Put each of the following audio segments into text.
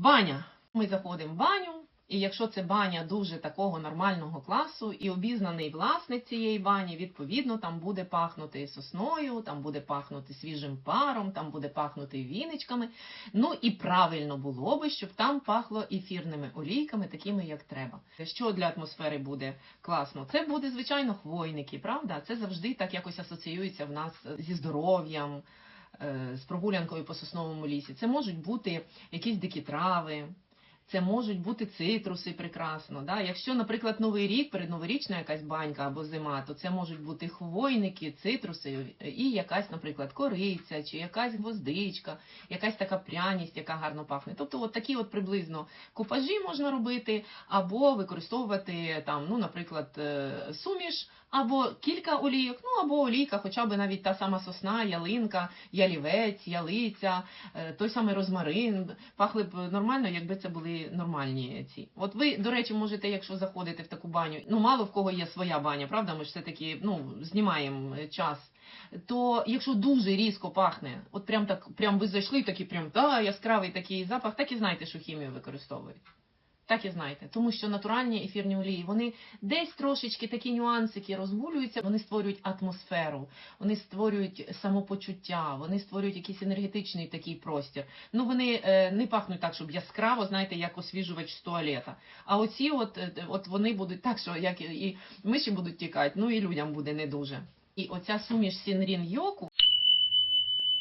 Баня. Ми заходимо в баню, і якщо це баня дуже такого нормального класу і обізнаний власник цієї бані, відповідно, там буде пахнути сосною, там буде пахнути свіжим паром, там буде пахнути віничками. Ну і правильно було би, щоб там пахло ефірними олійками, такими як треба. Що для атмосфери буде класно? Це буде, звичайно, хвойники, правда? Це завжди так якось асоціюється в нас зі здоров'ям. Е, З прогулянкою по сосновому лісі. Це можуть бути якісь дикі трави, це можуть бути цитруси прекрасно. Да? Якщо, наприклад, Новий рік, передноворічна якась банька або зима, то це можуть бути хвойники, цитруси і якась, наприклад, кориця, чи якась гвоздичка, якась така пряність, яка гарно пахне. Тобто, от такі от приблизно купажі можна робити, або використовувати там, ну, наприклад, е, суміш, або кілька олійок, ну або олійка, хоча б навіть та сама сосна, ялинка, ялівець, ялиця, е, той самий розмарин. Пахли б нормально, якби це були нормальні ці. От ви, до речі, можете, якщо заходите в таку баню, ну мало в кого є своя баня, правда? Ми ж все таки ну, знімаємо е, час. То якщо дуже різко пахне, от прям так, прям ви зайшли, такий прям та яскравий такий запах, так і знаєте, що хімію використовують. Так і знаєте, тому що натуральні ефірні олії, вони десь трошечки такі нюансики розгулюються, вони створюють атмосферу, вони створюють самопочуття, вони створюють якийсь енергетичний такий простір. Ну вони е, не пахнуть так, щоб яскраво, знаєте, як освіжувач з туалета. А оці, от, е, от вони будуть так, що як і миші будуть тікати, ну і людям буде не дуже. І оця суміш сінрін йоку.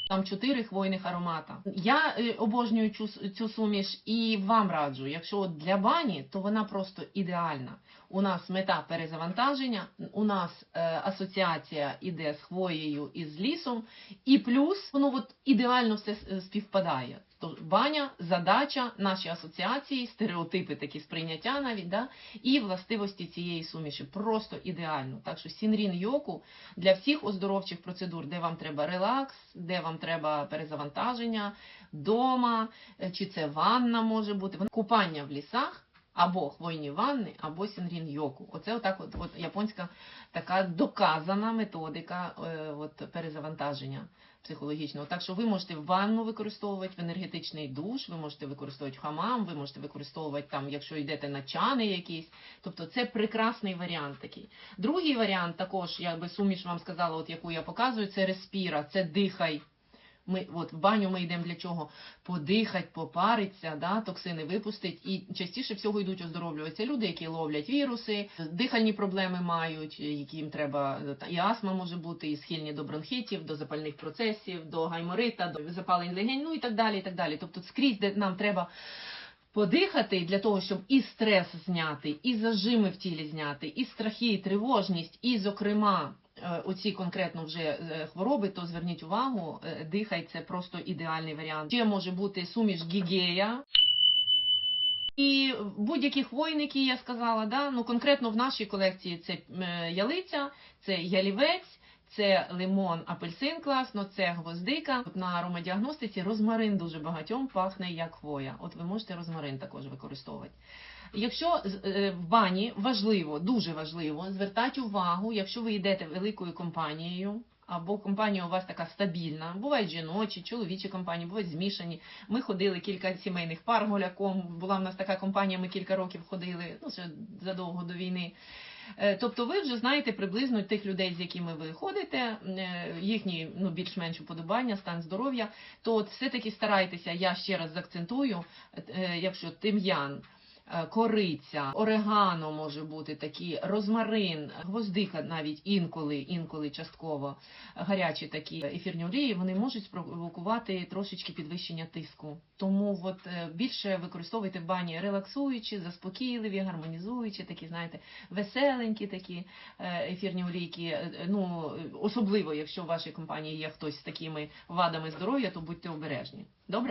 Там чотири хвойних аромата. Я е, обожнюю цю, цю суміш і вам раджу, якщо для бані, то вона просто ідеальна. У нас мета перезавантаження, у нас е, асоціація іде з хвоєю і з лісом, і плюс воно от ідеально все співпадає. То баня, задача, наші асоціації, стереотипи, такі сприйняття навіть, да, і властивості цієї суміші. Просто ідеально. Так що сінрін йоку для всіх оздоровчих процедур, де вам треба релакс, де вам треба перезавантаження, дома, чи це ванна може бути, купання в лісах. Або хвойні ванни, або сінрін йоку. Оце отак от, от японська така доказана методика е, от, перезавантаження психологічного. Так що ви можете ванну використовувати в енергетичний душ, ви можете використовувати хамам, ви можете використовувати там, якщо йдете на чани якісь. Тобто це прекрасний варіант такий. Другий варіант також, я би суміш вам сказала, от яку я показую, це респіра, це дихай. Ми от в баню ми йдемо для чого? Подихать, попариться, да, токсини випустить. І частіше всього йдуть оздоровлюватися люди, які ловлять віруси, дихальні проблеми мають, яким треба і астма може бути, і схильні до бронхітів, до запальних процесів, до гайморита, до запалень легень, ну і так далі. і так далі. Тобто скрізь, де нам треба подихати для того, щоб і стрес зняти, і зажими в тілі зняти, і страхи, і тривожність, і, зокрема, оці конкретно вже е, хвороби, то зверніть увагу, е, дихай це просто ідеальний варіант. Ще може бути суміш гігея. І будь-які хвойники, я сказала, да? ну конкретно в нашій колекції це е, ялиця, це ялівець, це лимон, апельсин класно, це гвоздика. От на аромадіагностиці розмарин дуже багатьом пахне як хвоя. От ви можете розмарин також використовувати. Якщо е, в бані важливо, дуже важливо звертати увагу, якщо ви йдете великою компанією. Або компанія у вас така стабільна, бувають жіночі, чоловічі компанії, бувають змішані. Ми ходили кілька сімейних пар гуляком. Була в нас така компанія, ми кілька років ходили, ну ще задовго до війни. Е, Тобто ви вже знаєте приблизно тих людей, з якими ви ходите, е, їхні ну, більш-менш уподобання, стан здоров'я. То все-таки старайтеся, я ще раз заакцентую, е, якщо тим'ян, кориця, орегано може бути такі, розмарин, гвоздика навіть інколи, інколи частково гарячі такі ефірні олії, вони можуть спровокувати трошечки підвищення тиску. Тому от е, більше використовуйте бані релаксуючі, заспокійливі, гармонізуючі, такі, знаєте, веселенькі такі е, ефірні олійки. Е, е, Ну особливо, якщо в вашій компанії є хтось з такими вадами здоров'я, то будьте обережні. Добре?